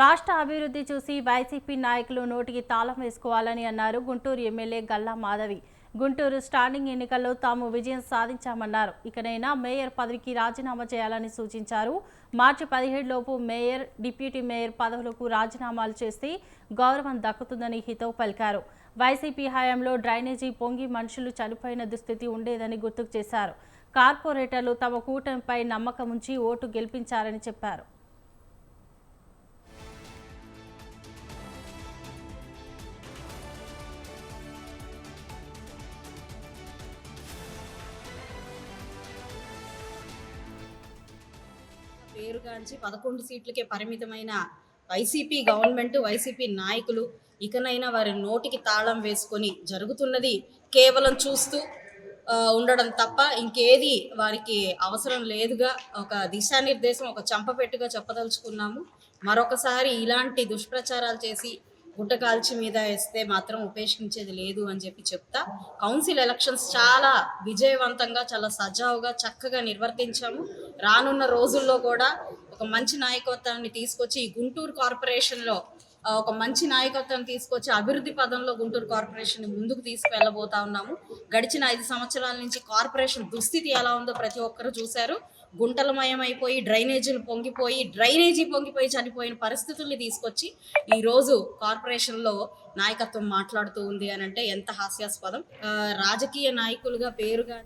రాష్ట్ర అభివృద్ధి చూసి వైసీపీ నాయకులు నోటికి తాళం వేసుకోవాలని అన్నారు గుంటూరు ఎమ్మెల్యే గల్లా మాధవి. గుంటూరు స్టాండింగ్ ఎన్నికల్లో తాము విజయం సాధించామన్నారు. ఇకనైనా మేయర్ పదవికి రాజీనామా చేయాలని సూచించారు. మార్చి పదిహేడులోపు మేయర్ డిప్యూటీ మేయర్ పదవులకు రాజీనామాలు చేస్తే గౌరవం దక్కుతుందని హితవు పలికారు. వైసీపీ హయాంలో డ్రైనేజీ పొంగి మనుషులు చనిపోయిన దుస్థితి ఉండేదని గుర్తుకు చేశారు. కార్పొరేటర్లు తమ కూటమిపై నమ్మకం ఉంచి ఓటు గెలిపించారని చెప్పారు. పేరుగాంచి పదకొండు సీట్లకే పరిమితమైన వైసీపీ గవర్నమెంట్ వైసీపీ నాయకులు ఇకనైనా వారి నోటికి తాళం వేసుకొని జరుగుతున్నది కేవలం చూస్తూ ఉండడం తప్ప ఇంకేది వారికి అవసరం లేదుగా. ఒక దిశానిర్దేశం ఒక చంపపెట్టుగా చెప్పదలుచుకున్నాము. మరొకసారి ఇలాంటి దుష్ప్రచారాలు చేసి గుడ్డ కాల్చి మీద వేస్తే మాత్రం ఉపేక్షించేది లేదు అని చెప్పి చెప్తా. కౌన్సిల్ ఎలక్షన్స్ చాలా విజయవంతంగా చాలా సజావుగా చక్కగా నిర్వర్తించాము. రానున్న రోజుల్లో కూడా ఒక మంచి నాయకత్వాన్ని తీసుకొచ్చి ఈ గుంటూరు కార్పొరేషన్లో ఒక మంచి నాయకత్వం తీసుకొచ్చి అభివృద్ధి పదంలో గుంటూరు కార్పొరేషన్ ముందుకు తీసుకువెళ్ళబోతా ఉన్నాము. గడిచిన ఐదు సంవత్సరాల నుంచి కార్పొరేషన్ దుస్థితి ఎలా ఉందో ప్రతి ఒక్కరు చూశారు. గుంటలమయం అయిపోయి డ్రైనేజీలు పొంగిపోయి డ్రైనేజీ పొంగిపోయి చనిపోయిన పరిస్థితుల్ని తీసుకొచ్చి ఈరోజు కార్పొరేషన్లో నాయకత్వం మాట్లాడుతూ ఉంది అని అంటే ఎంత హాస్యాస్పదం. రాజకీయ నాయకులుగా పేరుగా